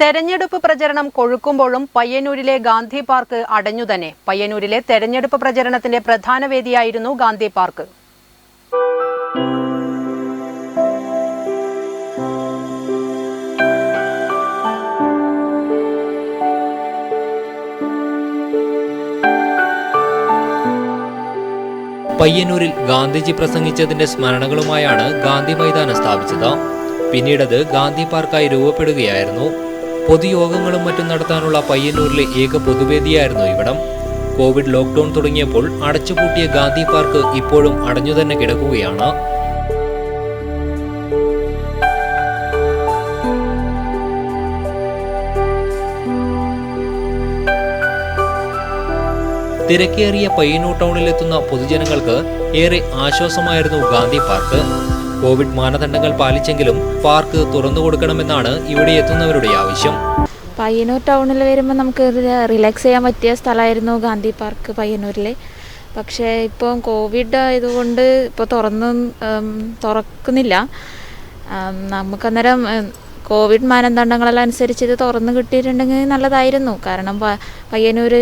തെരഞ്ഞെടുപ്പ് പ്രചരണം കൊഴുക്കുമ്പോഴും പയ്യന്നൂരിലെ ഗാന്ധി പാർക്ക് അടഞ്ഞു തന്നെ. പയ്യന്നൂരിലെ തെരഞ്ഞെടുപ്പ് പ്രചരണത്തിന്റെ പ്രധാന വേദിയായിരുന്നു ഗാന്ധി പാർക്ക്. പയ്യന്നൂരിൽ ഗാന്ധിജി പ്രസംഗിച്ചതിന്റെ സ്മരണകളുമായാണ് ഗാന്ധി മൈതാനം സ്ഥാപിച്ചത്. പിന്നീടത് ഗാന്ധി പാർക്കായി രൂപപ്പെടുകയായിരുന്നു പൊതുയോഗങ്ങളും മറ്റും നടത്താനുള്ള പയ്യന്നൂരിലെ ഏക പൊതുവേദിയായിരുന്നു ഇവിടം. കോവിഡ് ലോക്ക്ഡൌൺ തുടങ്ങിയപ്പോൾ അടച്ചുപൂട്ടിയ ഗാന്ധി പാർക്ക് ഇപ്പോഴും അടഞ്ഞുതന്നെ കിടക്കുകയാണ്. തിരക്കേറിയ പയ്യന്നൂർ ടൗണിലെത്തുന്ന പൊതുജനങ്ങൾക്ക് ഏറെ ആശ്വാസമായിരുന്നു ഗാന്ധി പാർക്ക്. കോവിഡ് മാനദണ്ഡങ്ങൾ പാലിച്ചെങ്കിലും പാർക്ക് തുറന്നു കൊടുക്കണമെന്നാണ് ഇവിടെ എത്തുന്നവരുടെ ആവശ്യം. പയ്യന്നൂർ ടൗണിൽ വരുമ്പോൾ നമുക്ക് റിലാക്സ് ചെയ്യാൻ പറ്റിയ സ്ഥലമായിരുന്നു ഗാന്ധി പാർക്ക് പയ്യന്നൂരിൽ പക്ഷേ ഇപ്പോൾ കോവിഡ് ആയതുകൊണ്ട് ഇപ്പോൾ തുറന്ന് തുറക്കുന്നില്ല. നമുക്കന്നേരം കോവിഡ് മാനദണ്ഡങ്ങളെല്ലാം അനുസരിച്ച് ഇത് തുറന്ന് കിട്ടിയിട്ടുണ്ടെങ്കിൽ നല്ലതായിരുന്നു. കാരണം പയ്യന്നൂർ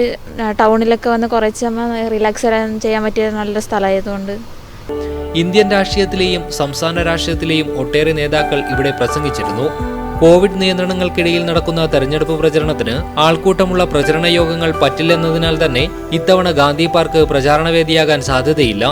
ടൗണിലൊക്കെ വന്ന് കുറച്ച് റിലാക്സ് ചെയ്യാൻ പറ്റിയ നല്ല സ്ഥലമായതുകൊണ്ട്. ഇന്ത്യൻ രാഷ്ട്രീയത്തിലെയും സംസ്ഥാന രാഷ്ട്രീയത്തിലെയും ഒട്ടേറെ നേതാക്കൾ ഇവിടെ പ്രസംഗിച്ചിരുന്നു. കോവിഡ് നിയന്ത്രണങ്ങൾക്കിടയിൽ നടക്കുന്ന തെരഞ്ഞെടുപ്പ് പ്രചരണത്തിന് ആൾക്കൂട്ടമുള്ള പ്രചരണ യോഗങ്ങൾ പറ്റില്ലെന്നതിനാൽ തന്നെ ഇത്തവണ ഗാന്ധി പാർക്ക് പ്രചാരണ വേദിയാകാൻ സാധ്യതയില്ല.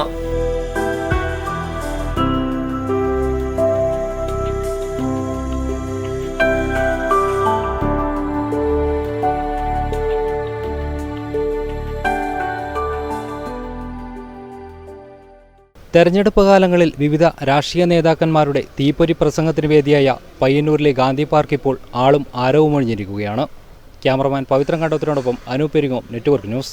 തെരഞ്ഞെടുപ്പ് കാലങ്ങളിൽ വിവിധ രാഷ്ട്രീയ നേതാക്കന്മാരുടെ തീപ്പൊരി പ്രസംഗത്തിന് വേദിയായ പയ്യന്നൂരിലെ ഗാന്ധി പാർക്ക് ഇപ്പോൾ ആളും ആരവും ഒഴിഞ്ഞിരിക്കുകയാണ് ക്യാമറമാൻ പവിത്രൻ കണ്ടത്തിനോടൊപ്പം അനൂപ് പെരിങ്ങോം നെറ്റ്വർക്ക് ന്യൂസ്.